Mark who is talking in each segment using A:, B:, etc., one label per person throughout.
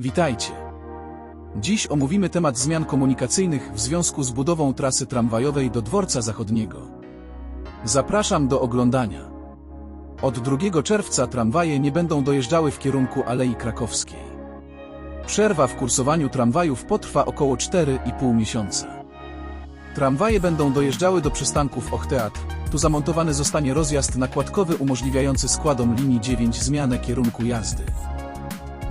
A: Witajcie. Dziś omówimy temat zmian komunikacyjnych w związku z budową trasy tramwajowej do dworca zachodniego. Zapraszam do oglądania. Od 2 czerwca tramwaje nie będą dojeżdżały w kierunku Alei Krakowskiej. Przerwa w kursowaniu tramwajów potrwa około 4,5 miesiąca. Tramwaje będą dojeżdżały do przystanków Ochteatr. Tu zamontowany zostanie rozjazd nakładkowy umożliwiający składom linii 9 zmianę kierunku jazdy.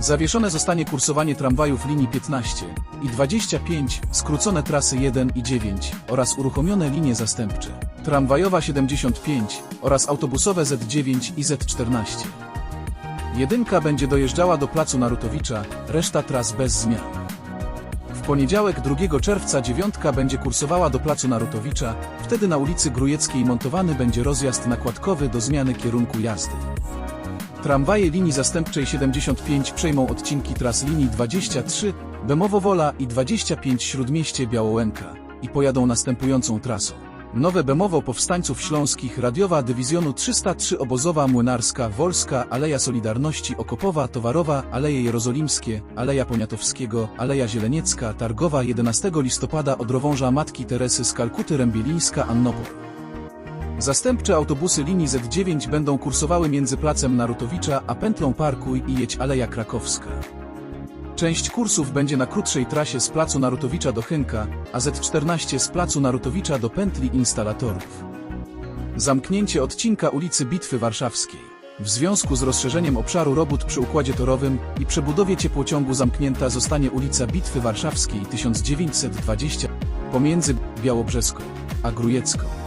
A: Zawieszone zostanie kursowanie tramwajów linii 15 i 25, skrócone trasy 1 i 9 oraz uruchomione linie zastępcze. Tramwajowa 75 oraz autobusowe Z9 i Z14. Jedynka będzie dojeżdżała do placu Narutowicza, reszta tras bez zmian. W poniedziałek 2 czerwca dziewiątka będzie kursowała do placu Narutowicza, wtedy na ulicy Grujeckiej montowany będzie rozjazd nakładkowy do zmiany kierunku jazdy. Tramwaje linii zastępczej 75 przejmą odcinki tras linii 23 Bemowo-Wola i 25 Śródmieście Białołęka i pojadą następującą trasą. Nowe Bemowo Powstańców Śląskich Radiowa Dywizjonu 303 Obozowa Młynarska Wolska Aleja Solidarności Okopowa Towarowa Aleje Jerozolimskie Aleja Poniatowskiego Aleja Zieleniecka Targowa 11 listopada Odrowąża Matki Teresy z Kalkuty Rębielińska Annopol Zastępcze autobusy linii Z9 będą kursowały między placem Narutowicza a pętlą Parkuj i Jedź Aleja Krakowska. Część kursów będzie na krótszej trasie z placu Narutowicza do Chynka, a Z14 z placu Narutowicza do pętli instalatorów. Zamknięcie odcinka ulicy Bitwy Warszawskiej. W związku z rozszerzeniem obszaru robót przy układzie torowym i przebudowie ciepłociągu zamknięta zostanie ulica Bitwy Warszawskiej 1920 pomiędzy Białobrzeską a Grujecką.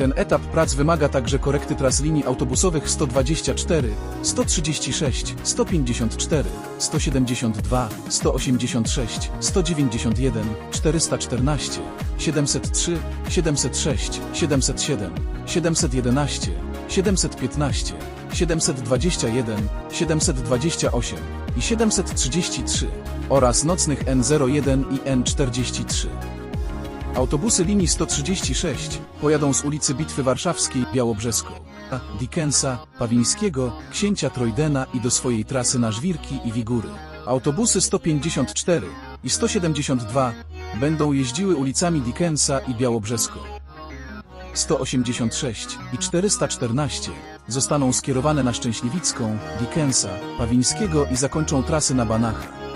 A: Ten etap prac wymaga także korekty tras linii autobusowych 124, 136, 154, 172, 186, 191, 414, 703, 706, 707, 711, 715, 721, 728 i 733 oraz nocnych N01 i N43. Autobusy linii 136 pojadą z ulicy Bitwy Warszawskiej Białobrzeską, Dickensa, Pawińskiego, Księcia Trojdena i do swojej trasy na Żwirki i Wigury. Autobusy 154 i 172 będą jeździły ulicami Dickensa i Białobrzeską. 186 i 414 zostaną skierowane na Szczęśliwicką, Dickensa, Pawińskiego i zakończą trasy na Banacha.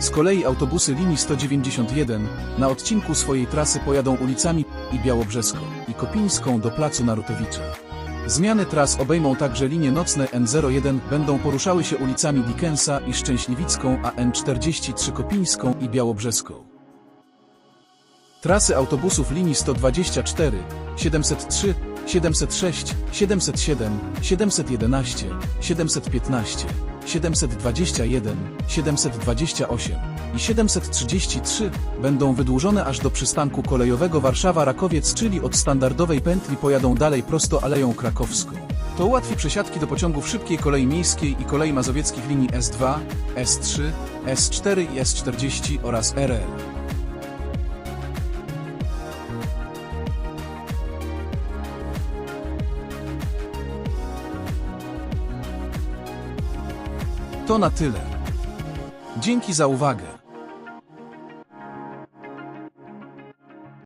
A: Z kolei autobusy linii 191 na odcinku swojej trasy pojadą ulicami i Białobrzeską i Kopińską do placu Narutowicza. Zmiany tras obejmą także linie nocne N01 będą poruszały się ulicami Dickensa i Szczęśliwicką, a N43 Kopińską i Białobrzeską. Trasy autobusów linii 124, 703, 706, 707, 711, 715, 721, 728 i 733 będą wydłużone aż do przystanku kolejowego Warszawa-Rakowiec, czyli od standardowej pętli pojadą dalej prosto Aleją Krakowską. To ułatwi przesiadki do pociągów szybkiej kolei miejskiej i kolei mazowieckich linii S2, S3, S4 i S40 oraz RL. To na tyle. Dzięki za uwagę.